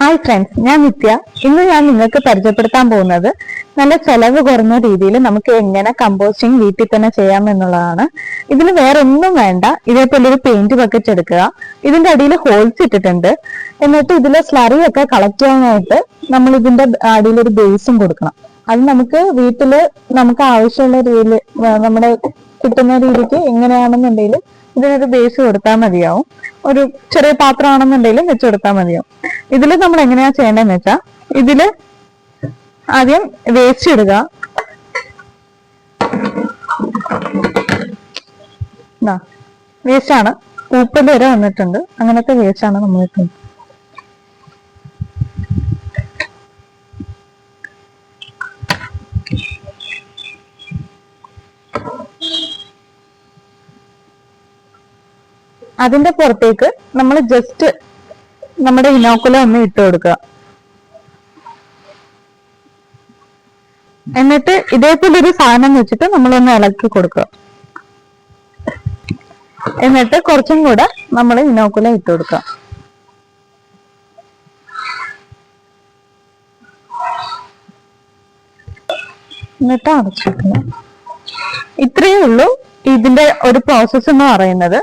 Hi friends ഞാൻ നിത്യ. ഇന്ന് ഞാൻ നിങ്ങൾക്ക് പരിചയപ്പെടുത്താൻ പോകുന്നത് നല്ല ചെലവ് കുറഞ്ഞ രീതിയിൽ നമുക്ക് എങ്ങനെ കമ്പോസ്റ്റിംഗ് വീട്ടിൽ തന്നെ ചെയ്യാം എന്നുള്ളതാണ്. ഇതിന് വേറെ ഒന്നും വേണ്ട. ഇതേപോലെ ഒരു പെയിന്റ് ബക്കറ്റ് എടുക്കുക. ഇതിന്റെ അടിയിൽ ഹോൾസ് ഇട്ടിട്ടുണ്ട്. എന്നിട്ട് ഇതിലെ സ്ലറി ഒക്കെ കളക്ട് ചെയ്യാനായിട്ട് നമ്മൾ ഇതിന്റെ അടിയിൽ ഒരു ബേസും കൊടുക്കണം. അത് നമുക്ക് വീട്ടിൽ നമുക്ക് ആവശ്യമുള്ള രീതിയിൽ നമ്മുടെ കിട്ടുന്ന രീതിക്ക് എങ്ങനെയാണെന്നുണ്ടെങ്കിൽ ഇതിനൊരു ബേസ് കൊടുത്താൽ മതിയാവും. ഒരു ചെറിയ പാത്രമാണെന്നുണ്ടെങ്കിലും വെച്ച് കൊടുത്താൽ മതിയാവും. ഇതിൽ നമ്മൾ എങ്ങനെയാ ചെയ്യേണ്ടതെന്ന് വെച്ചാൽ ഇതിൽ ആദ്യം വേസ്റ്റ് ഇടുക. വേസ്റ്റ് ആണ്. പൂപ്പൽ വരെ വന്നിട്ടുണ്ട്. അങ്ങനത്തെ വേസ്റ്റാണ് നമ്മൾ ഇട്ടുന്നത് അതിന്റെ പുറത്തേക്ക് നമ്മൾ ജസ്റ്റ് നമ്മുടെ ഇനോക്കുലം ഒന്ന് ഇട്ട് കൊടുക്കുക. എന്നിട്ട് ഇതേപോലെ ഒരു സാധനം വെച്ചിട്ട് നമ്മളൊന്ന് ഇളക്കി കൊടുക്കുക. എന്നിട്ട് കുറച്ചും കൂടെ നമ്മൾ ഇനോക്കുലം ഇട്ട് കൊടുക്കുക. എന്നിട്ട് അടച്ചു ഇത്രയേ ഉള്ളൂ ഇതിന്റെ ഒരു പ്രോസസ്സ് എന്ന് പറയുന്നത്.